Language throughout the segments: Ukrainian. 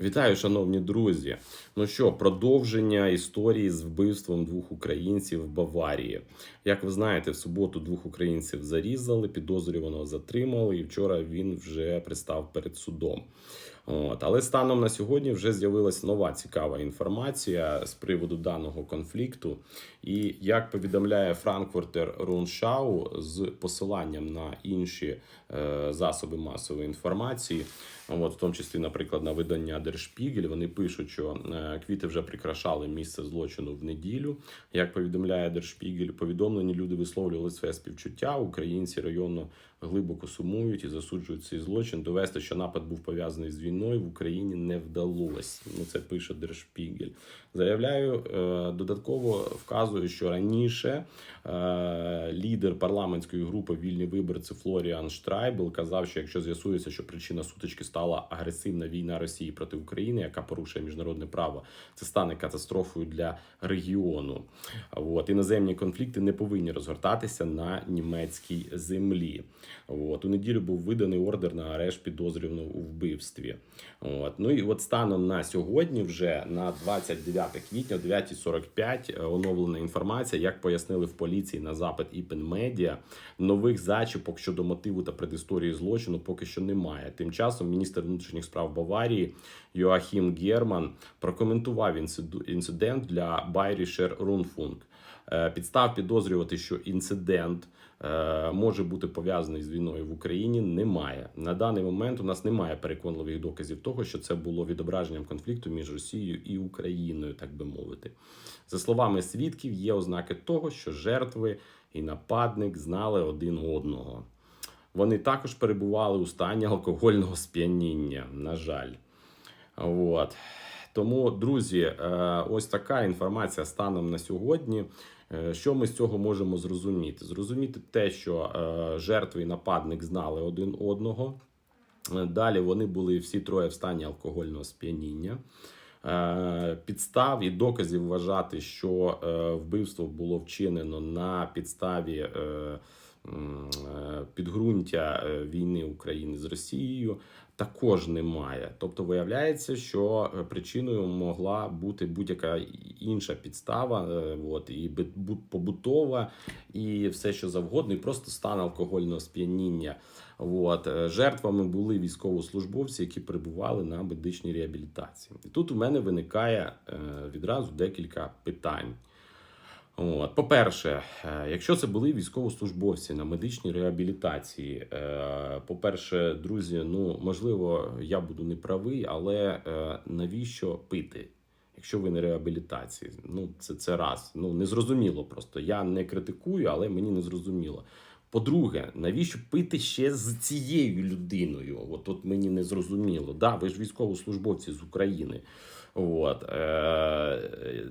Вітаю, шановні друзі. Ну що, продовження історії з вбивством двох українців в Баварії. Як ви знаєте, в суботу двох українців зарізали, підозрюваного затримали, і вчора він вже пристав перед судом. От. Але станом на сьогодні вже з'явилася нова цікава інформація з приводу даного конфлікту. І як повідомляє Франкфуртер Руншау з посиланням на інші е, засоби масової інформації, от, в тому числі, наприклад, на видання Держпігель, вони пишуть, що е, квіти вже прикрашали місце злочину в неділю. Як повідомляє Держпігель, повідомлені люди висловлювали своє співчуття. Українці районно глибоко сумують і засуджують цей злочин. Довести, що напад був пов'язаний з війною в Україні не вдалося. Ну це пише Держпігель. Заявляю, е, додатково вказую, що раніше е, лідер парламентської групи Вільні виборці Флоріан Штрайбел казав, що якщо з'ясується, що причина сутички стала агресивна війна Росії проти України, яка порушує міжнародне право, це стане катастрофою для регіону. От іноземні конфлікти не повинні розгортатися на німецькій землі. От у неділю був виданий ордер на арешт підозрюваного у вбивстві. От ну і от станом на сьогодні, вже на 29 квітня, о 9.45, е, оновлена інформація, як пояснили в поліції на запит Іпен Медіа, нових зачіпок щодо мотиву та предісторії злочину поки що немає. Тим часом міністр внутрішніх справ Баварії Йоахім Герман прокоментував інцидент для Bayerischer Rundfunk. Е, Підстав підозрювати, що інцидент е, може бути пов'язаний з війною в Україні, немає. На даний момент у нас немає переконливих доказів того, що це було відображенням конфлікту між Росією і Україною, так би мовити. За словами свідків, є ознаки того, що жертви і нападник знали один одного. Вони також перебували у стані алкогольного сп'яніння, на жаль. От. Тому, друзі, е, ось така інформація станом на сьогодні. Е, Що ми з цього можемо зрозуміти? Зрозуміти те, що е, жертви і нападник знали один одного. Далі вони були всі троє в стані алкогольного сп'яніння. Підстав і доказів вважати, що вбивство було вчинено на підставі підґрунтя е, війни України з Росією, також немає. Тобто, виявляється, що е, причиною могла бути будь-яка інша підстава, е, от, і побутова, і все, що завгодно, і просто стан алкогольного сп'яніння. От. Жертвами були військовослужбовці, які перебували на медичній реабілітації. І тут у мене виникає відразу декілька питань. От, по-перше, е, якщо це були військовослужбовці на медичній реабілітації, е, по-перше, друзі, ну можливо, я буду неправий, але е, навіщо пити? Якщо ви на реабілітації, ну це, це раз. Ну незрозуміло просто. Я не критикую, але мені не зрозуміло. По-друге, навіщо пити ще з цією людиною? От, от мені не зрозуміло. Да, ви ж військовослужбовці з України. От, е,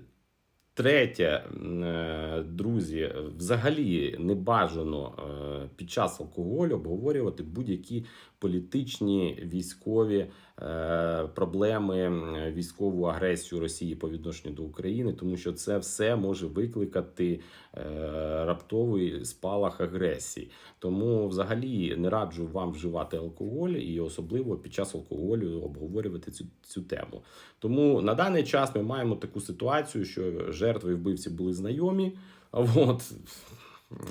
Третє, е, друзі, взагалі не бажано е, під час алкоголю обговорювати будь-які політичні військові е, проблеми, військову агресію Росії по відношенню до України, тому що це все може викликати раптовий спалах агресії. Тому, взагалі, не раджу вам вживати алкоголь і особливо під час алкоголю обговорювати цю, цю тему. Тому на даний час ми маємо таку ситуацію, що жертви і вбивці були знайомі. От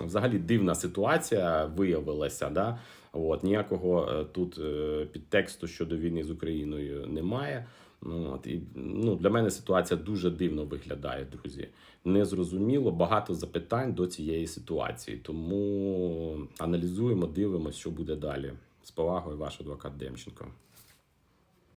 взагалі дивна ситуація виявилася. Да? От ніякого е, тут е, підтексту щодо війни з Україною немає. Ну, от, і, ну, для мене ситуація дуже дивно виглядає, друзі. Незрозуміло, багато запитань до цієї ситуації. Тому аналізуємо, дивимося, що буде далі. З повагою, ваш адвокат Демченко.